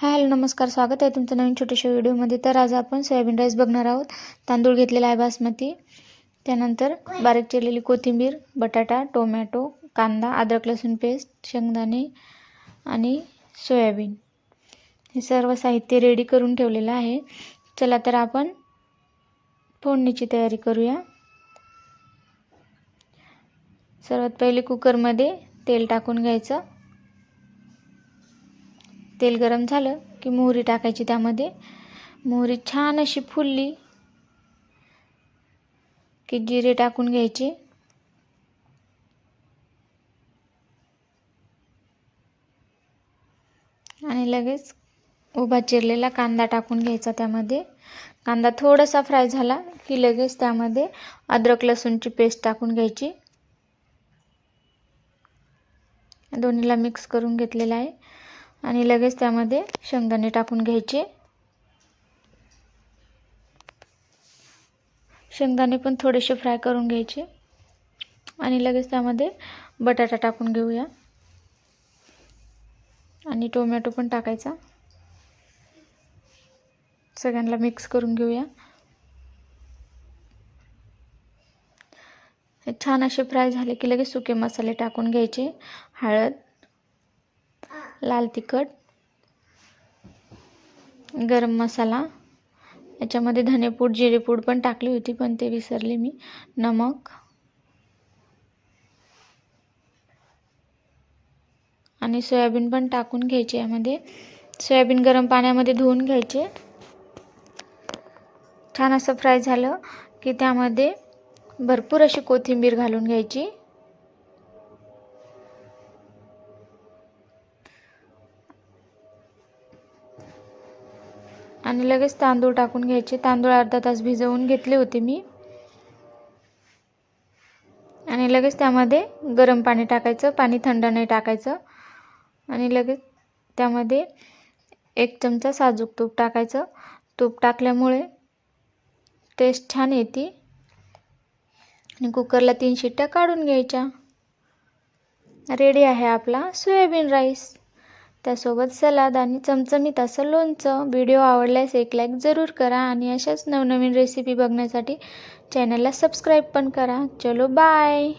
Hello नमस्कार स्वागत आहे तुमचं नवीन छोट्याशा व्हिडिओमध्ये. तर आज आपण सोयाबीन राईस बघणार आहोत. तांदूळ घेतलेला आहे बासमती. त्यानंतर बारीक चिरलेली कोथिंबीर बटाटा टोमॅटो कांदा अद्रक लसूण पेस्ट शेंगदाणे आणि सोयाबीन. हे सर्व साहित्य रेडी करून ठेवलेलं आहे. चला तर आपण फोडणीची तयारी करूया. सर्वात पहिले कुकरमध्ये तेल टाकून घ्यायचं. तेल गरम झालं की मोहरी टाकायची त्यामध्ये. मोहरी छान अशी फुलली की जिरे टाकून घ्यायचे. आणि लगेच उभा चिरलेला कांदा टाकून घ्यायचा त्यामध्ये. कांदा थोडासा फ्राय झाला की लगेच त्यामध्ये अद्रक लसूणची पेस्ट टाकून घ्यायची. दोन्हीला मिक्स करून घेतलेला आहे. आणि लगेच त्यामध्ये शेंगदाणे टाकून घ्यायचे. शेंगदाणे पण थोडेसे फ्राय करून घ्यायचे. आणि लगेच त्यामध्ये बटाटा टाकून घेऊया. आणि टोमॅटो पण टाकायचा. सगळ्यांना मिक्स करून घेऊया. हे छान असे फ्राय झाले की लगेच सुके मसाले टाकून घ्यायचे. हळद लाल तिखट गरम मसाला याच्यामध्ये धनेपूड जिरेपूड पण टाकली होती पण ते विसरले मी. नमक आणि सोयाबीन पण टाकून घ्यायचे यामध्ये. सोयाबीन गरम पाण्यामध्ये धुवून घ्यायचे. छान असं फ्राय झालं की त्यामध्ये भरपूर अशी कोथिंबीर घालून घ्यायची. आणि लगेच तांदूळ टाकून घ्यायचे. तांदूळ अर्धा तास भिजवून घेतले होते मी. आणि लगेच त्यामध्ये गरम पाणी टाकायचं. पाणी थंड नाही टाकायचं. आणि लगेच त्यामध्ये एक चमचा साजूक तूप टाकायचं. तूप टाकल्यामुळे टेस्ट छान येते. आणि कुकरला तीन शिट्ट्या काढून घ्यायच्या. रेडी आहे आपला सोयाबीन राईस त्यासोबत सलाद आणि चमचमीत असं लोणचं. व्हिडिओ आवडल्यास एक लाईक जरूर करा आणि अशाच नवनवीन रेसिपी बघण्यासाठी चॅनलला सबस्क्राईब पण करा. चलो बाय